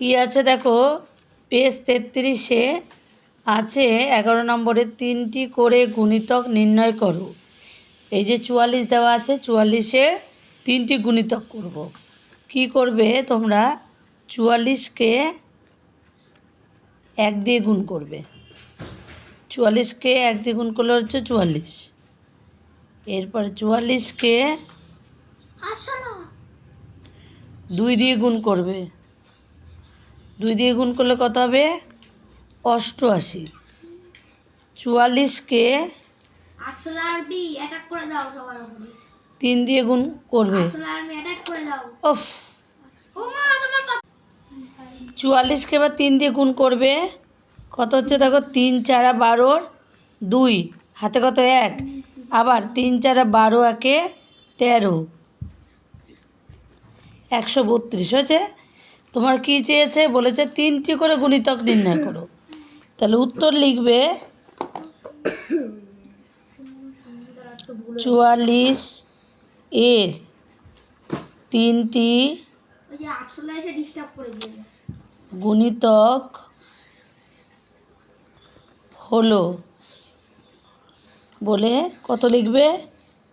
কি আছে দেখো? পেজ তেত্রিশে আছে এগারো নম্বরের তিনটি করে গুণিতক নির্ণয় করো। এই যে চুয়াল্লিশ দেওয়া আছে চুয়াল্লিশে তিনটি গুণিতক করব। কি করবে তোমরা? চুয়াল্লিশকে এক দিয়ে গুণ করবে। চুয়াল্লিশকে এক দিয়ে গুণ করলে হচ্ছে চুয়াল্লিশ। এরপর চুয়াল্লিশকে দুই দিয়ে গুণ করবে। দুই দিয়ে গুণ করলে কত হবে? অষ্টআশি। চুয়াল্লিশকে তিন দিয়ে গুণ করবে। ওফ চুয়াল্লিশকে এবার তিন দিয়ে গুণ করবে। কত হচ্ছে দেখো? তিন চারা বারোর দুই। হাতে কত? এক। আবার তিন চারা বারো একে তেরো। একশো বত্রিশ হয়েছে। তোমার কি চেয়েছে? বলেছে, তিনটি করে গুণিতক নির্ণয় করো। তাহলে উত্তর লিখবে, চুয়াল্লিশ এর তিনটি গুণিতক হলো, বলে কত লিখবে?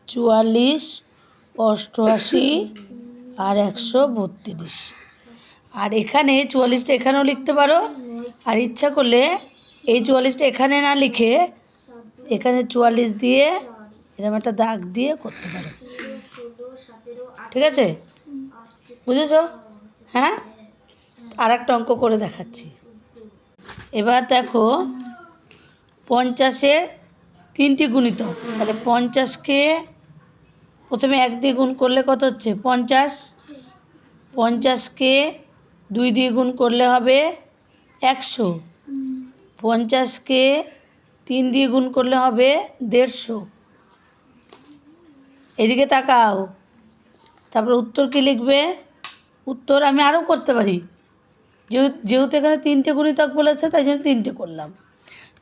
চুয়াল্লিশ, অষ্টআশি আর একশো বত্রিশ। আর এখানে চুয়াল্লিশটা এখানেও লিখতে পারো। আর ইচ্ছা করলে এই চুয়াল্লিশটা এখানে না লিখে এখানে চুয়াল্লিশ দিয়ে এরকম একটা দাগ দিয়ে করতে পারো। ঠিক আছে? বুঝেছ? হ্যাঁ? আর একটা অঙ্ক করে দেখাচ্ছি। এবার দেখো, পঞ্চাশের তিনটি গুণিত তাহলে পঞ্চাশকে প্রথমে এক দিয়ে গুণ করলে কত হচ্ছে? পঞ্চাশ। পঞ্চাশকে দুই দিয়ে গুণ করলে হবে একশো। পঞ্চাশকে তিন দিয়ে গুণ করলে হবে দেড়শো। এদিকে তাকাও। তারপর উত্তর কি লিখবে? উত্তর আমি আরও করতে পারি। যেহেতু যেহেতু এখানে তিনটে গুণিতক বলেছে তাই জন্য তিনটে করলাম।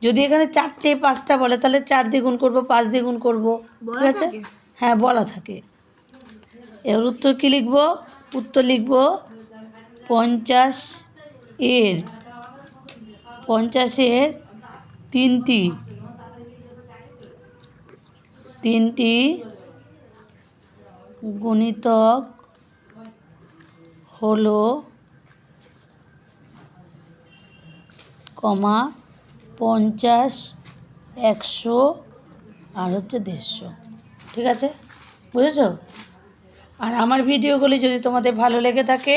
যদি এখানে চারটে পাঁচটা বলে তাহলে চার দ্বিগুণ করব পাঁচ দ্বিগুণ করব। ঠিক আছে? হ্যাঁ বলা থাকে। এবার উত্তর কী লিখব? উত্তর লিখব পঞ্চাশ এর পঞ্চাশের তিনটি তিনটি গুণিতক হল কমা পঞ্চাশ, একশো আর হচ্ছে দেড়শো। ঠিক আছে? বুঝেছ? আর আমার ভিডিওগুলি যদি তোমাদের ভালো লেগে থাকে